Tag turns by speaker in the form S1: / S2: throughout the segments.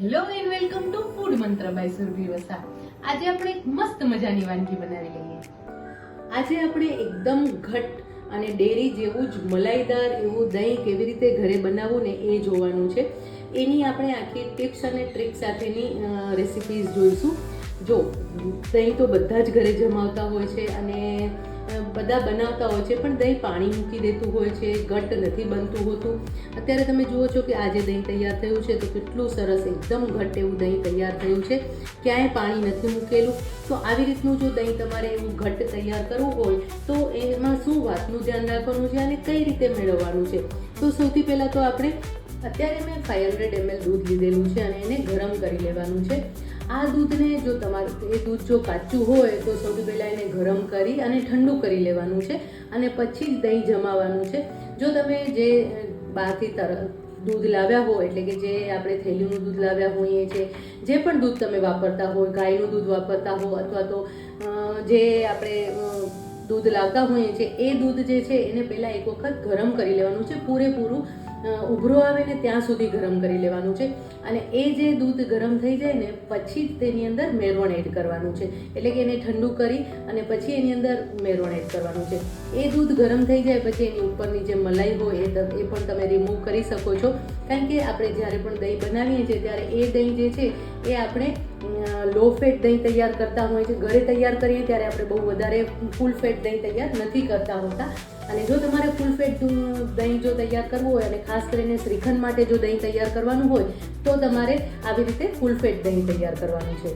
S1: Hello and welcome to food Mantra by Surbhi Vasa આજે આપણે એક મસ્ત મજાની વાનગી બનાવી લઈએ. આજે આપણે એકદમ ઘટ અને ડેરી જેવું જ મલાઈદાર એવું દહીં કેવી રીતે ઘરે બનાવવું ને એ જોવાનું છે. એની આપણે આખી ટિપ્સ અને ટ્રીક સાથેની રેસિપીઝ જોઈશું. જો, દહીં તો બધા જ ઘરે જમાવતા હોય છે અને બધા બનાવતા હોય છે, પણ દહીં પાણી મૂકી દેતું હોય છે ઘટ નથી બનતું હોતું. અત્યારે તમે જુઓ છો કે આજે દહીં તૈયાર થયું છે, તો કેટલું સરસ એકદમ ઘટ એવું દહીં તૈયાર થયું છે. ક્યાંય પાણી નથી મૂકેલું. તો આવી રીતનું જો દહીં તમારે એવું ઘટ તૈયાર કરવું હોય, તો એમાં શું વાતનું ધ્યાન રાખવાનું છે અને કઈ રીતે મેળવવાનું છે? તો સૌથી પહેલાં તો આપણે, અત્યારે મેં ફાઈવ હંડ્રેડ એમએલ દૂધ લીધેલું છે અને એને ગરમ કરી લેવાનું છે. આ દૂધને જો તમારે, એ દૂધ જો કાચું હોય તો સૌથી પહેલાં એને ગરમ કરી અને ઠંડુ કરી લેવાનું છે અને પછી જ દહીં જમાવાનું છે. જો તમે જે બહારથી તર, દૂધ લાવ્યા હોય એટલે કે જે આપણે થેલીનું દૂધ લાવ્યા હોઈએ છે, જે પણ દૂધ તમે વાપરતા હોય ગાયનું દૂધ વાપરતા હો, અથવા તો જે આપણે દૂધ લાવતા હોઈએ છીએ, એ દૂધ જે છે એને પહેલાં એક વખત ગરમ કરી લેવાનું છે, પૂરેપૂરું ઉભરો આવે ને ત્યાં સુધી ગરમ કરી લેવાનું છે. અને એ જે દૂધ ગરમ થઈ જાય ને, પછી જ તેની અંદર મેરવણ એડ કરવાનું છે. એટલે કે એને ઠંડુ કરી અને પછી એની અંદર મેરવણ એડ કરવાનું છે. એ દૂધ ગરમ થઈ જાય પછી એની ઉપરની જે મલાઈ હોય, એ એ પણ તમે રિમૂવ કરી શકો છો. કારણ કે આપણે જ્યારે પણ દહીં બનાવીએ છીએ, ત્યારે એ દહીં જે છે, એ આપણે લો ફેટ દહીં તૈયાર કરતા હોય છે. ઘરે તૈયાર કરીએ ત્યારે આપણે બહુ વધારે ફૂલ ફેટ દહીં તૈયાર નથી કરતા હોતા. અને જો તમારે ફૂલ ફેટ દહીં જો તૈયાર કરવું હોય અને ખાસ કરીને શ્રીખંડ માટે જો દહીં તૈયાર કરવાનું હોય, તો તમારે આવી રીતે ફૂલ ફેટ દહીં તૈયાર કરવાનું છે.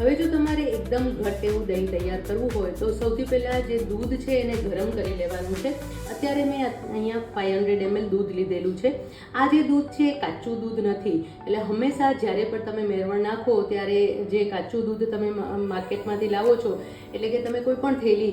S1: હવે જો તમારે એકદમ ઘટ એવું દહીં તૈયાર કરવું હોય, તો સૌથી પહેલાં જે દૂધ છે એને ગરમ કરી લેવાનું છે. અત્યારે મેં અહીંયા ફાઈવ હંડ્રેડ એમએલ દૂધ લીધેલું છે. આ જે દૂધ છે એ કાચું દૂધ નથી. એટલે હંમેશા જ્યારે પણ તમે મેળવણ નાખો, ત્યારે જે કાચું દૂધ તમે માર્કેટમાંથી લાવો છો, એટલે કે તમે કોઈ પણ થેલી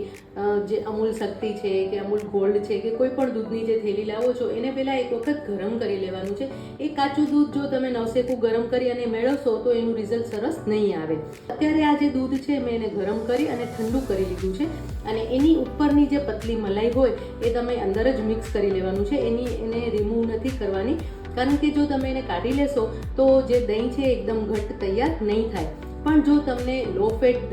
S1: જે અમૂલ શક્તિ છે કે અમૂલ ગોલ્ડ છે કે કોઈ પણ દૂધની જે થેલી લાવો છો, એને પહેલાં એક વખત ગરમ કરી લેવાનું છે. એ કાચું દૂધ જો તમે નવસેકું ગરમ કરી અને મેળવશો, તો એનું રિઝલ્ટ સરસ નહીં આવે. અત્યારે આ જે દૂધ છે, મેં એને ગરમ કરી અને ઠંડુ કરી લીધું છે. અને એની ઉપરની જે પતલી મલાઈ હોય, એ તમે અંદર જ મિક્સ કરી લેવાનું છે. એની, એને રિમૂવ નથી કરવાની. કારણ કે જો તમે એને કાઢી લેશો, તો જે દહીં છે એકદમ ઘટ્ટ તૈયાર નહીં થાય. પણ જો તમને લો ફેટ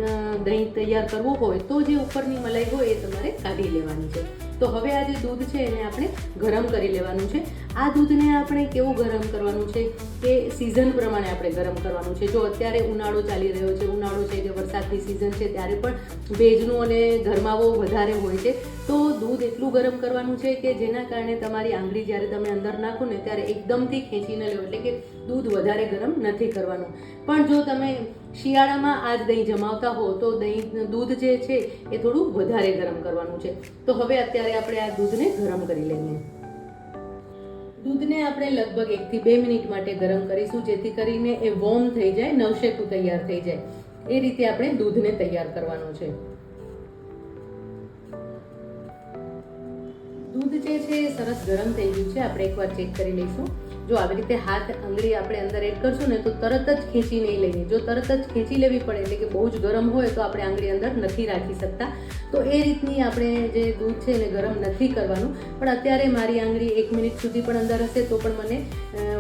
S1: દહીં તૈયાર કરવું હોય, તો જે ઉપરની મલાઈ હોય એ તમારે કાઢી લેવાની છે. તો હવે આ જે દૂધ છે એને આપણે ગરમ કરી લેવાનું છે. આ દૂધને આપણે કેવું ગરમ કરવાનું છે કે સિઝન પ્રમાણે આપણે ગરમ કરવાનું છે. જો અત્યારે ઉનાળો ચાલી રહ્યો છે, ઉનાળો છે કે વરસાદની સિઝન છે, ત્યારે પણ ભેજનું અને ગરમાવો વધારે હોય છે. તો દૂધ એટલું ગરમ કરવાનું છે કે જેના કારણે તમારી આંગળી જ્યારે તમે અંદર નાખો ને ત્યારે એકદમથી ખેંચી ન લો, એટલે કે દૂધ વધારે ગરમ નથી કરવાનું. પણ જો તમે શિયાળામાં આ જ દહીં જમાવતા હો તો દહીં દૂધ જે છે એ થોડું વધારે ગરમ કરવાનું છે. તો હવે અત્યારે આપણે આ દૂધને ગરમ કરી લઈએ. દૂધને આપણે લગભગ એકથી બે મિનિટ માટે ગરમ કરીશું, જેથી કરીને એ વોર્મ થઈ જાય, નવશેકું તૈયાર થઈ જાય. એ રીતે આપણે દૂધને તૈયાર કરવાનું છે. દૂધ જે છે એ સરસ ગરમ થઈ ગયું છે. આપણે એકવાર ચેક કરી લઈશું. જો આવી રીતે હાથ આંગળી આપણે અંદર એડ કરશું ને, તો તરત જ ખેંચી નહીં લેવી જો તરત જ ખેંચી લેવી પડે, એટલે કે બહુ જ ગરમ હોય, તો આપણે આંગળી અંદર નથી રાખી શકતા. તો એ રીતની આપણે જે દૂધ છે એને ગરમ નથી કરવાનું. પણ અત્યારે મારી આંગળી એક મિનિટ સુધી પણ અંદર હશે, તો પણ મને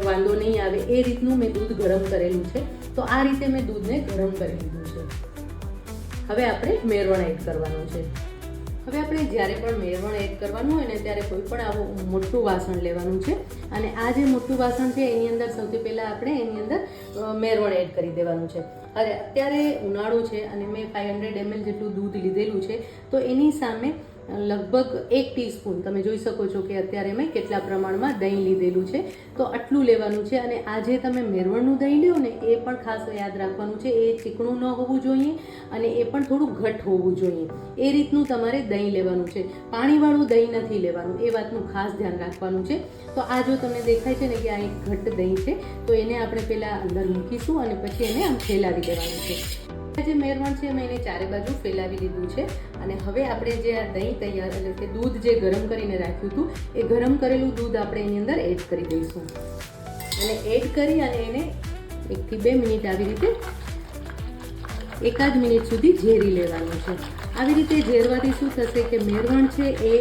S1: વાંધો નહીં આવે. એ રીતનું મેં દૂધ ગરમ કરેલું છે. તો આ રીતે મેં દૂધને ગરમ કરી લીધું છે. હવે આપણે મેરવણ એડ કરવાનું છે. હવે આપણે જ્યારે પણ મેળવણ એડ કરવાનું હોય ને ત્યારે કોઈ પણ આવું મોટું વાસણ લેવાનું છે. અને આ જે મોટું વાસણ છે, એની અંદર સૌથી પહેલાં આપણે એની અંદર મેળવણ એડ કરી દેવાનું છે. અરે અત્યારે ઉનાળો છે અને મેં ફાઈવ હંડ્રેડ એમએલ જેટલું દૂધ લીધેલું છે, તો એની સામે લગભગ એક ટીસ્પૂન. તમે જોઈ શકો છો કે અત્યારે મેં કેટલા પ્રમાણમાં દહીં લીધેલું છે. તો આટલું લેવાનું છે અને આ જે તમે મેરવણનું દહીં લ્યો ને, એ પણ ખાસ યાદ રાખવાનું છે. એ ચીકણું ન હોવું જોઈએ અને એ પણ થોડું ઘટ હોવું જોઈએ. એ રીતનું તમારે દહીં લેવાનું છે. પાણીવાળું દહીં નથી લેવાનું. એ વાતનું ખાસ ધ્યાન રાખવાનું છે. તો આ જો તમને દેખાય છે ને કે આ એક ઘટ દહીં છે, તો એને આપણે પહેલાં અંદર મૂકીશું અને પછી એને આમ ફેલાવી દેવાનું છે. જે મેરવણ છે મેં એને ચારે બાજુ ફેલાવી દીધું છે. અને હવે આપણે જે આ દહીં તૈયાર, એટલે કે દૂધ જે ગરમ કરીને રાખ્યું હતું, એ ગરમ કરેલું દૂધ આપણે એની અંદર એડ કરી દઈશું. અને એડ કરી અને એને એકથી બે મિનિટ આવી રીતે એકાદ મિનિટ સુધી ઝેરી લેવાનું છે. આવી રીતે ઝેરવાથી શું થશે કે મેરવણ છે એ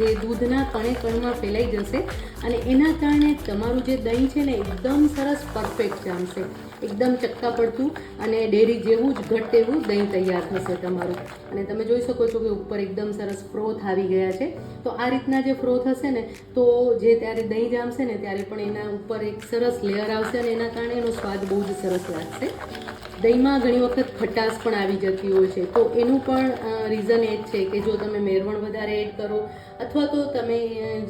S1: જે દૂધના કણે કણમાં ફેલાઈ જશે અને એના કારણે તમારું જે દહીં છે ને એકદમ સરસ પરફેક્ટ જામશે. એકદમ ચક્કા પડતું અને ડેરી જેવું જ ઘટ એવું દહીં તૈયાર થશે તમારું. અને તમે જોઈ શકો છો કે ઉપર એકદમ સરસ ફ્રોથ આવી ગયા છે. તો આ રીતના જે ફ્રોથ હશે ને, તો જે ત્યારે દહીં જામશે ને, ત્યારે પણ એના ઉપર એક સરસ લેયર આવશે અને એના કારણે એનો સ્વાદ બહુ જ સરસ લાગશે. દહીંમાં ઘણી વખત ખટાશ પણ આવી જતી હોય છે. તો એનું પણ રીઝન એ જ છે કે જો તમે મેરવણ વધારે એડ કરો, અથવા તો તમે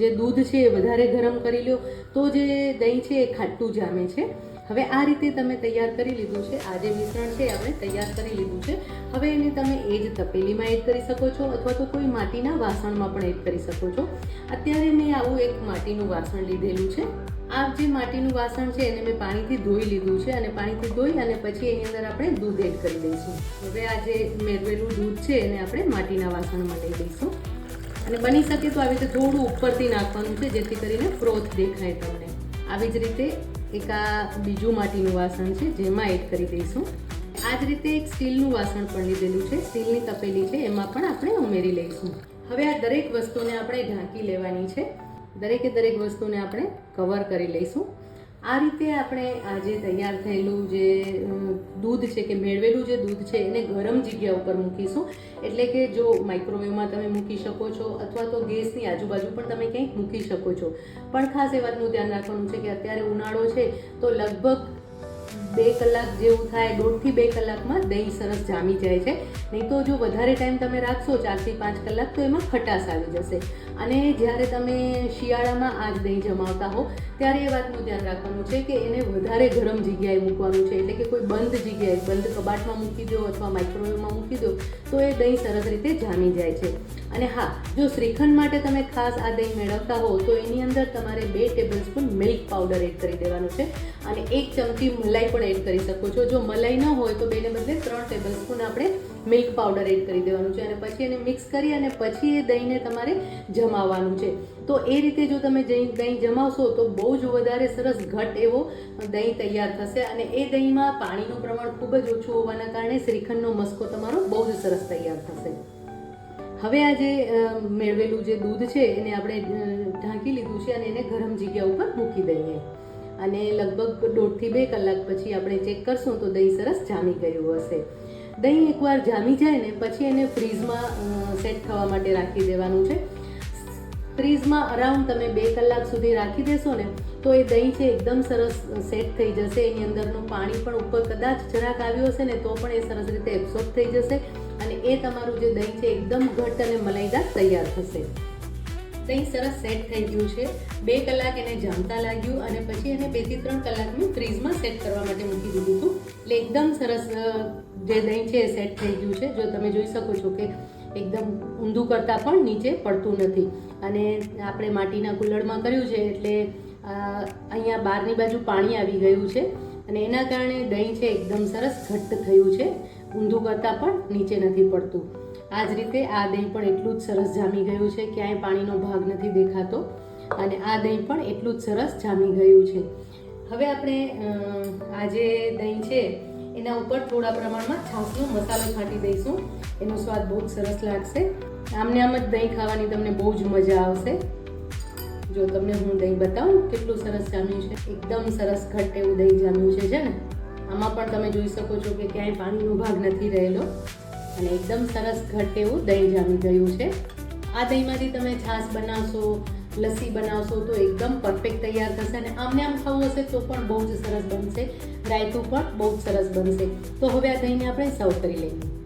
S1: જે દૂધ છે એ વધારે ગરમ કરી લો, તો જે દહીં છે એ ખાટું જામે છે. હવે આ રીતે તમે તૈયાર કરી લીધું છે. આ જે મિશ્રણ છે આપણે તૈયાર કરી લીધું છે. હવે એને તમે એ જ તપેલીમાં એડ કરી શકો છો, અથવા તો કોઈ માટીના વાસણમાં પણ એડ કરી શકો છો. અત્યારે મેં આવું એક માટીનું વાસણ લીધેલું છે. આ જે માટીનું વાસણ છે એને મેં પાણીથી ધોઈ લીધું છે અને પાણીથી ધોઈ અને પછી એની અંદર આપણે દૂધ એડ કરી દઈશું. હવે આ જે મેળવેલું દૂધ છે એને આપણે માટીના વાસણમાં લઈ દઈશું. અને બની શકે તો આવી રીતે થોડું ઉપરથી નાખવાનું છે, જેથી કરીને ફ્રોથ દેખાય તમને. આવી જ રીતે એક આ બીજું માટીનું વાસણ છે, જેમાં એડ કરી દઈશું. આ જ રીતે એક સ્ટીલનું વાસણ પણ લીધેલું છે, સ્ટીલની તપેલી છે, એમાં પણ આપણે ઉમેરી લઈશું. હવે આ દરેક વસ્તુને આપણે ઢાંકી લેવાની છે. દરેકે દરેક વસ્તુને આપણે કવર કરી લઈશું. આ રીતે આપણે આ જે તૈયાર થયેલું જે દૂધ છે કે મેળવેલું જે દૂધ છે, એને ગરમ જગ્યા ઉપર મૂકીશું. એટલે કે જો માઇક્રોવેવમાં તમે મૂકી શકો છો, અથવા તો ગેસની આજુબાજુ પણ તમે ક્યાંક મૂકી શકો છો. પણ ખાસ એ વાતનું ધ્યાન રાખવાનું છે કે અત્યારે ઉનાળો છે, તો લગભગ બે કલાક જેવું થાય, દોઢથી બે કલાકમાં દહીં સરસ જામી જાય છે. નહીં તો જો વધારે ટાઈમ તમે રાખશો, ચારથી પાંચ કલાક, તો એમાં ખટાશ આવી જશે. અને જ્યારે તમે શિયાળામાં આ જ દહીં જમાવતા હો, ત્યારે એ વાતનું ધ્યાન રાખવાનું છે કે એને વધારે ગરમ જગ્યાએ મૂકવાનું છે. એટલે કે કોઈ બંધ જગ્યાએ, બંધ કબાટમાં મૂકી દો અથવા માઇક્રોવેવમાં મૂકી દો, તો એ દહીં સરસ રીતે જામી જાય છે. અને હા, જો શ્રીખંડ માટે તમે ખાસ આ દહીં મેળવતા હો, તો એની અંદર તમારે બે tablespoon milk powder add કરી દેવાનું છે. અને એક ચમચી મલાઈ પણ એડ કરી શકો છો. જો મલાઈ ન હોય, તો બેને બદલે ત્રણ ટેબલ સ્પૂન આપણે મિલ્ક પાવડર એડ કરી દેવાનું છે અને પછી એને મિક્સ કરી અને પછી એ દહીંને તમારે જમાવવાનું છે. તો એ રીતે જો તમે દહીં જમાવશો તો બહુ જ વધારે સરસ ઘટ એવો દહીં તૈયાર થશે અને એ દહીંમાં પાણીનું પ્રમાણ ખૂબ જ ઓછું હોવાના કારણે શ્રીખંડનો મસ્કો તમારો બહુ જ સરસ તૈયાર થશે. હવે આ જે મેળવેલું જે દૂધ છે એને આપણે ઢાંકી લીધું છે અને એને ગરમ જગ્યા ઉપર મૂકી દઈએ. અને લગભગ દોઢથી બે કલાક પછી આપણે ચેક કરશું તો દહીં સરસ જામી ગયું હશે. દહીં એકવાર જામી જાય ને પછી એને ફ્રીઝમાં સેટ થવા માટે રાખી દેવાનું છે. ફ્રીઝમાં અરાઉન્ડ તમે બે કલાક સુધી રાખી દેશો ને, તો એ દહીં છે એકદમ સરસ સેટ થઈ જશે. એની અંદરનું પાણી પણ ઉપર કદાચ જરાક આવ્યું હશે ને, તો પણ એ સરસ રીતે એબ્સોર્બ થઈ જશે અને એ તમારું જે દહીં છે, એકદમ ઘટ અને મલાઈદાર તૈયાર થશે. દહીં સરસ સેટ થઈ ગયું છે. બે કલાક એને જામતા લાગ્યું અને પછી એને બેથી ત્રણ કલાકનું ફ્રીઝમાં સેટ કરવા માટે મૂકી દીધું હતું. એટલે એકદમ સરસ જે દહીં છે એ સેટ થઈ ગયું છે. જો તમે જોઈ શકો છો કે એકદમ ઊંધું કરતાં પણ નીચે પડતું નથી. અને આપણે માટીના કુલ્લડમાં કર્યું છે એટલે અહીંયા બહારની બાજુ પાણી આવી ગયું છે. અને એના કારણે દહીં છે એકદમ સરસ ઘટ્ટ થયું છે. ઊંધું કરતાં પણ નીચે નથી પડતું. આ જ રીતે આ દહીં પણ એટલું જ સરસ જામી ગયું છે, ક્યાંય પાણીનો ભાગ નથી દેખાતો. અને આ દહીં પણ એટલું જ સરસ જામી ગયું છે. હવે આપણે આ જે દહીં છે, એના ઉપર થોડા પ્રમાણમાં છાશનો મસાલો છાંટી દઈશું. એનો સ્વાદ બહુ જ સરસ લાગશે. આમને આમ જ દહીં ખાવાની તમને બહુ જ મજા આવશે. જો તમને હું દહીં બતાવું કેટલું સરસ જામ્યું છે. એકદમ સરસ ઘટ એવું દહીં જામ્યું છે છે ને? આમાં પણ તમે જોઈ શકો છો કે ક્યાંય પાણીનો ભાગ નથી રહેલો. અને એકદમ સરસ ઘટ એવું દહીં જામી ગયું છે. આ દહીંમાંથી તમે છાશ બનાવશો, લસ્સી બનાવશો તો એકદમ પરફેક્ટ તૈયાર થશે અને આમને આમ ખાવું હશે તો પણ બહુ જ સરસ બનશે, રાયતું પણ બહુ જ સરસ બનશે. તો હવે આ દહીંને આપણે સર્વ કરી લઈએ.